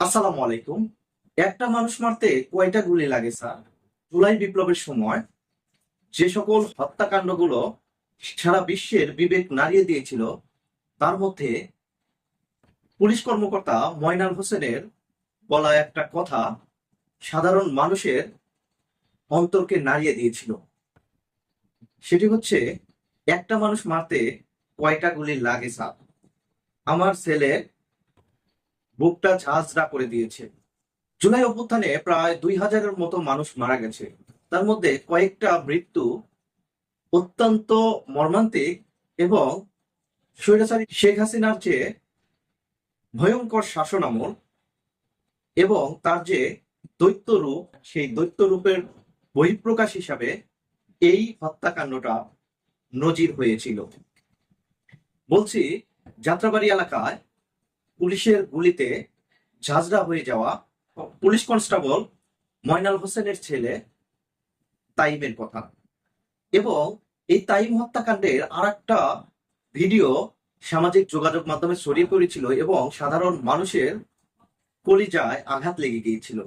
আসসালামু আলাইকুম। একটা মানুষ মারতে কয়টা গুলি লাগে, স্যার? জুলাই বিপ্লবের সময় যে সকল হত্যাকাণ্ডগুলো সারা বিশ্বের বিবেক নাড়িয়ে দিয়েছিল, তার মধ্যে পুলিশ কর্মকর্তা ময়নাল হোসেনের বলা একটা কথা সাধারণ মানুষের অন্তরকে নাড়িয়ে দিয়েছিল। সেটি হচ্ছে, একটা মানুষ মারতে কয়টা গুলি লাগে, স্যার? আমার ছেলে বুকটা ঝাঁঝরা করে দিয়েছে। জুলাই অভ্যুত্থানে প্রায় দুই হাজারের মতো মানুষ মারা গেছে। তার মধ্যে কয়েকটা মৃত্যু অত্যন্ত মর্মান্তিক এবং স্বৈরাচারী শেখ হাসিনার যে ভয়ঙ্কর শাসন আমল এবং তার যে দৈত্য রূপ সেই দৈত্য রূপের বহিঃপ্রকাশ হিসাবে এই হত্যাকাণ্ডটা নজির হয়েছিল। বলছি, যাত্রাবাড়ি এলাকায় পুলিশের গুলিতে ঝাঁঝরা হয়ে যাওয়া পুলিশ কনস্টেবল ময়নাল হোসেনের ছেলে তাইমের কথা। এবং এই তাইম হত্যাকাণ্ডের আর একটা ভিডিও সামাজিক যোগাযোগ মাধ্যমে ছড়িয়ে পড়েছিল এবং সাধারণ মানুষের কলিজায় আঘাত লেগে গিয়েছিল।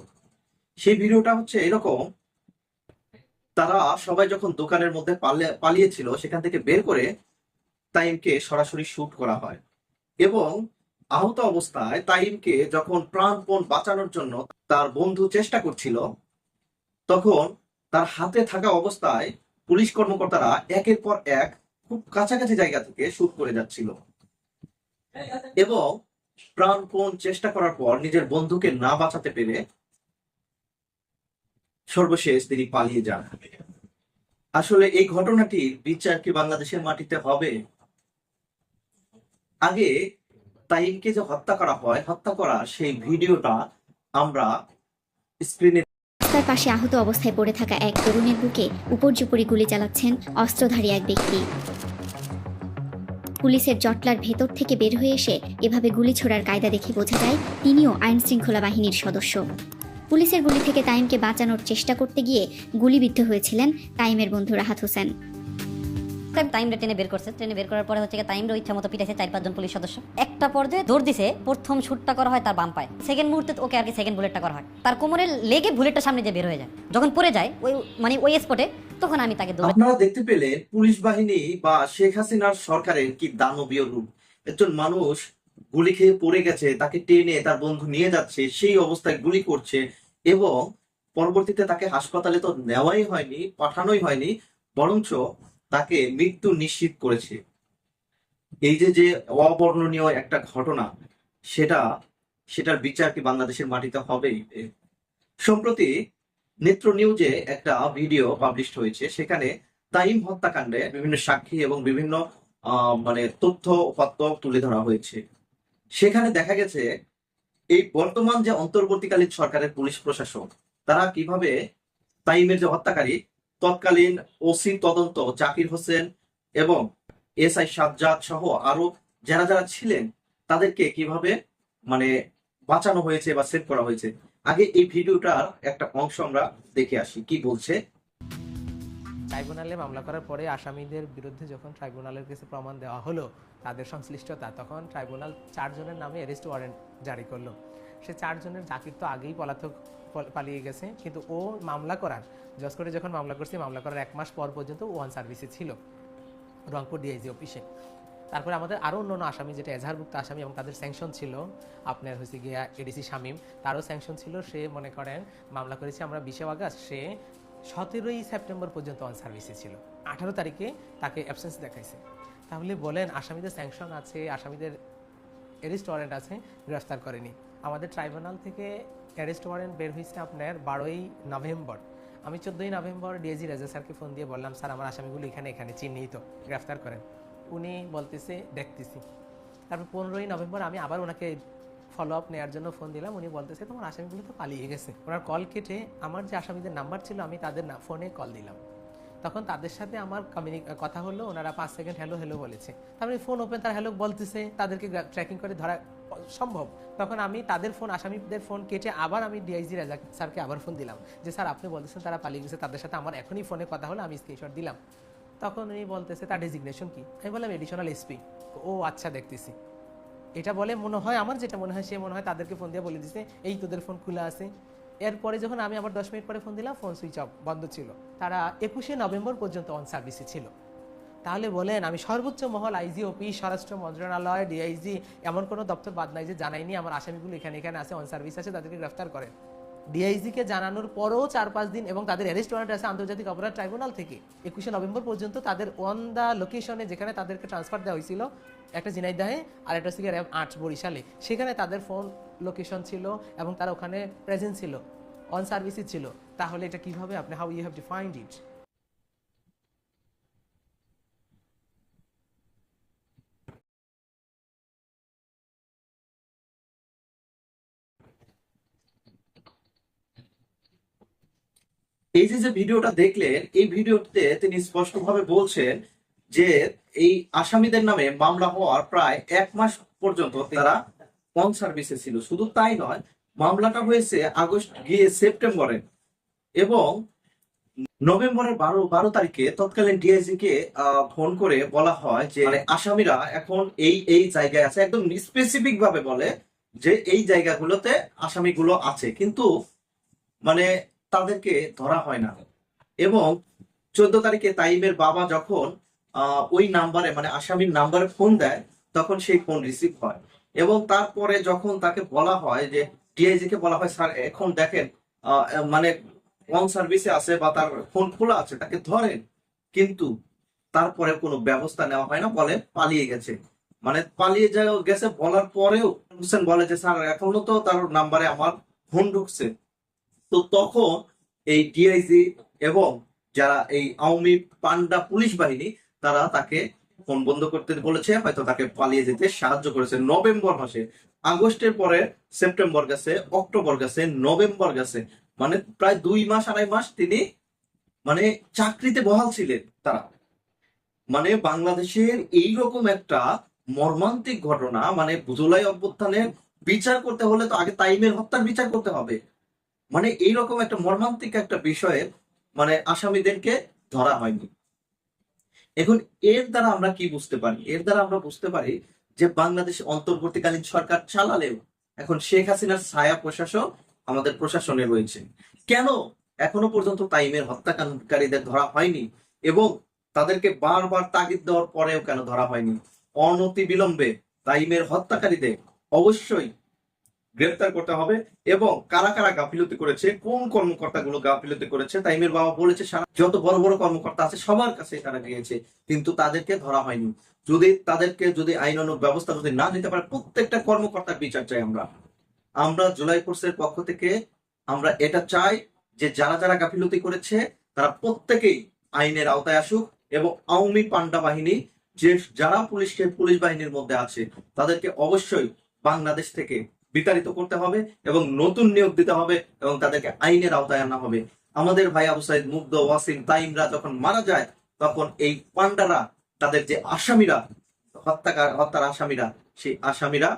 সেই ভিডিওটা হচ্ছে এরকম, তারা সবাই যখন দোকানের মধ্যে পালে- পালিয়েছিল, সেখান থেকে বের করে তাইমকে সরাসরি শুট করা হয়। এবং আহত অবস্থায় তাইমকে যখন প্রাণপণ বাঁচানোর জন্য তার বন্ধু চেষ্টা করছিল, তখন তার হাতে থাকা অবস্থায় পুলিশ কর্মকর্তারা একের পর এক খুব কাছাকাছি জায়গা থেকে শুট করে যাচ্ছিল। এবং প্রাণপণ চেষ্টা করার পর নিজের বন্ধুকে না বাঁচাতে পেরে সর্বশেষ তিনি পালিয়ে যান। আসলে এই ঘটনাটির বিচার কি বাংলাদেশের মাটিতে হবে? আগে তাইমকে যে হত্যা করা হয়, হত্যা করা সেই ভিডিওটা আমরা স্ক্রিনে রাস্তার পাশে আহত অবস্থায় পড়ে থাকা এক তরুণের বুকে উপর্যুপরি গুলি চালাচ্ছেন অস্ত্রধারী এক ব্যক্তি। পুলিশের জটলার ভেতর থেকে বের হয়ে এসে এভাবে গুলি ছোড়ার কায়দা দেখে বোঝা যায়, তিনিও আইন শৃঙ্খলা বাহিনীর সদস্য। পুলিশের গুলি থেকে তাইমকে বাঁচানোর চেষ্টা করতে গিয়ে গুলিবিদ্ধ হয়েছিলেন তাইমের বন্ধু রাহাত হোসেন। টাইম টেনে বের করছে। ট্রেনে বের করার পরে হচ্ছে ইচ্ছা মতো পিটাইছে চার, পাঁচজন পুলিশ সদস্য। একটা পর্যায়ে দৌড় দিছে, প্রথম শুটটা করা হয় তার বাম পায়। সেকেন্ড মুহূর্তে ওকে আর কি সেকেন্ড বুলেটটা করা হয়। তার কোমরে লেগে বুলেটটা সামনে যে বের হয়ে যায়। যখন পড়ে যায়, ওই মানে ওই স্পটে তখন আমি তাকে আপনারা দেখতে পেলেন পুলিশ বাহিনী বা শেখ হাসিনার সরকারের কি দানবীয় রূপ? একজন মানুষ গুলি খেয়ে পড়ে গেছে, তাকে টেনে তার বন্ধু নিয়ে যাচ্ছে, সেই অবস্থায় গুলি করছে এবং পরবর্তীতে তাকে হাসপাতালে তো নেওয়াই হয়নি, পাঠানোই হয়নি, বরঞ্চ তাকে মৃত্যু নিশ্চিত করেছে। এই যে যে অবর্ণনীয় একটা ঘটনা, সেটা, সেটার বিচার কি বাংলাদেশের মাটিতে হবেই? সম্প্রতি নেত্র নিউজে একটা ভিডিও পাবলিশ হয়েছে, সেখানে তাইম হত্যাকাণ্ডে বিভিন্ন সাক্ষী এবং বিভিন্ন মানে তথ্য উপাত্ত তুলে ধরা হয়েছে। সেখানে দেখা গেছে, এই বর্তমান যে অন্তর্বর্তীকালীন সরকারের পুলিশ প্রশাসন তারা কীভাবে তাইমের যে হত্যাকারী তৎকালীন ওসি তদন্ত জাকির হোসেন এবং এস আই সাজ্জাদ সহ আরও যারা যারা ছিলেন, তাদেরকে কীভাবে মানে বাঁচানো হয়েছে বা সেভ করা হয়েছে? আগে এই ভিডিওটার একটা অংশ আমরা দেখে আসি, কি বলছে? ট্রাইব্যুনালে মামলা করার পরে আসামিদের বিরুদ্ধে যখন ট্রাইব্যুনালের কাছে প্রমাণ দেওয়া হলো, তাদের সংশ্লিষ্টতা, তখন ট্রাইব্যুনাল চারজনের নামে অ্যারেস্ট ওয়ারেন্ট জারি করল। সে চারজনের জাকির তো আগেই পলাতক পল- পালিয়ে গেছে, কিন্তু ও মামলা করার, জজ করে যখন মামলা করছে, মামলা করার এক মাস পর পর্যন্ত ওয়ান সার্ভিসে ছিল, রংপুর ডিআইজি অফিসে। তারপরে আমাদের আরও অন্যান্য আসামি, যেটা এজাহারভুক্ত আসামি এবং তাদের স্যাংশন ছিল, আপনার হচ্ছে গিয়া এডিসি শামীম, তারও স্যাংশন ছিল, সে মনে করেন মামলা করেছে, আমরা বিশে আগস্ট, সে সতেরোই সেপ্টেম্বর পর্যন্ত অন সার্ভিসে ছিল। আঠারো তারিখে তাকে অ্যাবসেন্স দেখাইছে। তাহলে বলেন, আসামিদের স্যাংশন আছে, আসামিদের অ্যারেস্ট ওয়ারেন্ট আছে, গ্রেফতার করেনি। আমাদের ট্রাইব্যুনাল থেকে অ্যারেস্ট ওয়ারেন্ট বের হয়েছে আপনার বারোই নভেম্বর। আমি চোদ্দোই নভেম্বর ডিএজি রেজা স্যারকে ফোন দিয়ে বললাম, স্যার, আমার আসামিগুলো এখানে এখানে, চিহ্নিত, গ্রেফতার করেন। উনি বলতেছে, দেখতেছি। তারপর পনেরোই নভেম্বর আমি আবার ওনাকে ফলো আপ নেওয়ার জন্য ফোন দিলাম। উনি বলতেছে, তোমার আসামিগুলো তো পালিয়ে গেছে। ওনার কল কেটে আমার যে আসামিদের নাম্বার ছিল, আমি তাদের না ফোনে কল দিলাম। তখন তাদের সাথে আমার কমিউনি কথা হলো, ওনারা পাঁচ সেকেন্ড হ্যালো হ্যালো বলেছে। তারপরে ফোন ওপেন তার হ্যালো বলতেছে, তাদেরকে ট্র্যাকিং করে ধরা সম্ভব। তখন আমি তাদের ফোন, আসামিদের ফোন কেটে আবার আমি ডিআইজি রাজা স্যারকে আবার ফোন দিলাম যে, স্যার, আপনি বলতেছেন তারা পালিয়ে গেছে, তাদের সাথে আমার এখনই ফোনে কথা হলো, আমি স্ক্রিনশট দিলাম। তখন উনি বলতেছে, তার ডেজিগনেশন কি? আমি বললাম এডিশনাল এসপি ও আচ্ছা দেখতেছি। এটা বলে মনে হয়, আমার যেটা মনে হয়, সে মনে হয় তাদেরকে ফোন দিয়ে বলে দিছে, এই তোদের ফোন খোলা আছে। এরপরে যখন আমি আবার দশ মিনিট পরে ফোন দিলাম, ফোন সুইচ অফ বন্ধ ছিল। তারা একুশে নভেম্বর পর্যন্ত অন সার্ভিসে ছিল। তাহলে বলেন, আমি সর্বোচ্চ মহল আইজি ওপি স্বরাষ্ট্র মন্ত্রণালয় ডিআইজি এমন কোনো দপ্তর বাদ নাই যে জানাইনি আমার আসামিগুলো এখানে এখানে আছে অন সার্ভিস আছে, তাদেরকে গ্রেফতার করেন ডিআইজিকে জানানোর পরও চার পাঁচ দিন এবং তাদের অ্যারেস্ট ওয়ারেন্ট আছে আন্তর্জাতিক অপরাধ ট্রাইব্যুনাল থেকে। একুশে নভেম্বর পর্যন্ত তাদের অন দ্য লোকেশনে যেখানে তাদেরকে ট্রান্সফার দেওয়া হয়েছিল, একটা ঝিনাইদাহে, আর একটা হচ্ছে র্যাব আট বরিশালে। সেখানে তাদের ফোন লোকেশন ছিল এবং তারা ওখানে প্রেজেন্ট ছিল অন সার্ভিসই ছিল। তাহলে এটা কীভাবে আপনি how you have to find it এই যে যে ভিডিওটা দেখলেন, এই ভিডিওতে তিনি স্পষ্টভাবে বলছেন যে এই আসামিদের নামে মামলা হওয়ার প্রায় এক মাস পর্যন্ত তারা অন সার্ভিসে ছিল। শুধু তাই নয়, মামলাটা হয়েছে আগস্ট, গিয়ে সেপ্টেম্বরে এবং নভেম্বরের বারো বারো তারিখে তৎকালীন ডিআইজি কে ফোন করে বলা হয় যে মানে আসামিরা এখন এই এই জায়গায় আছে। একদম স্পেসিফিক ভাবে বলে যে এই জায়গাগুলোতে আসামিগুলো আছে। কিন্তু মানে তাদেরকে ধরা হয় না। এবং চোদ্দ তারিখে তাইমের বাবা যখন ওই নাম্বারে মানে আসামির নাম্বারে ফোন দেয়, তখন সেই ফোন রিসিভ হয়। এবং তারপরে যখন তাকে বলা হয় যে ডিআইজি কে বলা হয়, স্যার, এখন দেখেন মানে অন সার্ভিসে আছে বা তার ফোন খোলা আছে, তাকে ধরেন। কিন্তু তারপরে কোনো ব্যবস্থা নেওয়া হয় না, বলে পালিয়ে গেছে। মানে পালিয়ে যাও গেছে, বলার পরেও হোসেন বলে যে, স্যার, এখনও তো তার নাম্বারে আমার ফোন ঢুকছে। তো তখন এই ডিআইজি এবং যারা এই আওয়ামী পান্ডা পুলিশ বাহিনী, তারা তাকে ফোন বন্ধ করতে বলেছে, হয়তো তাকে পালিয়ে যেতে সাহায্য করেছে নভেম্বর মাসে। আগস্টের পরে সেপ্টেম্বর গেছে, অক্টোবর গেছে, নভেম্বর গেছে। মানে প্রায় দুই মাস, আড়াই মাস তিনি মানে চাকরিতে বহাল ছিলেন তারা। মানে বাংলাদেশের এই রকম একটা মর্মান্তিক ঘটনা মানে জুলাই অভ্যুত্থানের বিচার করতে হলে তো আগে তাইমের হত্যার বিচার করতে হবে। মানে এইরকম একটা মর্মান্তিক একটা বিষয়ে মানে আসামিদেরকে ধরা হয়নি। এখন এর দ্বারা আমরা কি বুঝতে পারি? এর দ্বারা আমরা বুঝতে পারি যে বাংলাদেশ অন্তর্বর্তীকালীন সরকার চালালেও এখন শেখ হাসিনার ছায়া প্রশাসক আমাদের প্রশাসনে রয়েছে। কেন এখনও পর্যন্ত তাইমের হত্যাকারীদের ধরা হয়নি এবং তাদেরকে বারবার তাগিদ দেওয়ার পরেও কেন ধরা হয়নি? অনতি বিলম্বে তাইমের হত্যাকারীদের অবশ্যই গ্রেফতার করতে হবে এবং কারা কারা গাফিলতি করেছে, কোন কর্মকর্তাগুলো গাফিলতি করেছে তাইমের বাবা বলেছে, সারা যত বড় বড় কর্মকর্তা আছে সবার কাছে তারা গিয়েছে, কিন্তু তাদেরকে ধরা হয়নি। যদি তাদেরকে যদি আইনানুগ ব্যবস্থা যদি না নিতে পারে, প্রত্যেকটা কর্মকর্তার বিচার চাই আমরা। আমরা জুলাই ফোর্সের পক্ষ থেকে আমরা এটা চাই যে যারা যারা গাফিলতি করেছে, তারা প্রত্যেকেই আইনের আওতায় আসুক এবং আওয়ামী পান্ডা বাহিনী যে যারা পুলিশকে পুলিশ বাহিনীর মধ্যে আছে, তাদেরকে অবশ্যই বাংলাদেশ থেকে বিতাড়িত করতে হবে এবং নতুন নিয়োগ দিতে হবে এবং তাদেরকে আইনের আওতায় আনা হবে। আমাদের ভাই আবু সাইদ, মুগ্ধ, ওয়াসিম, তাইমরা যখন মারা যায়, তখন এই পান্ডারা তাদের যে আসামিরা, হত্যাকার, হত্যার আসামিরা, সেই আসামিরা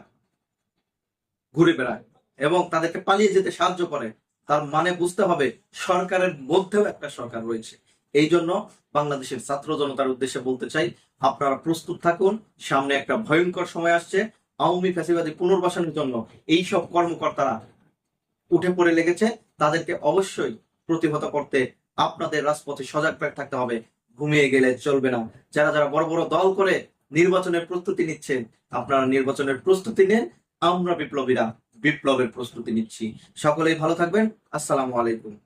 ঘুরে বেড়ায় এবং তাদেরকে পালিয়ে যেতে সাহায্য করে। তার মানে বুঝতে হবে সরকারের মধ্যেও একটা সরকার রয়েছে। এই জন্য বাংলাদেশের ছাত্র জনতার উদ্দেশ্যে বলতে চাই, আপনারা প্রস্তুত থাকুন, সামনে একটা ভয়ঙ্কর সময় আসছে। আওয়ামী ফ্যাসিবাদী পুনর্বাসনের জন্য এই সব কর্মকর্তারা উঠে পড়ে লেগেছে। তাদেরকে অবশ্যই প্রতিহত করতে আপনাদের রাজপথে সজাগ থাকতে হবে। ঘুমিয়ে গেলে চলবে না। যারা যারা বড় বড় দল করে নির্বাচনের প্রস্তুতি নিচ্ছেন, আপনারা নির্বাচনের প্রস্তুতি নেন। আমরা বিপ্লবীরা বিপ্লবের প্রস্তুতি নিচ্ছি। সকলেই ভালো থাকবেন। আসসালামু আলাইকুম।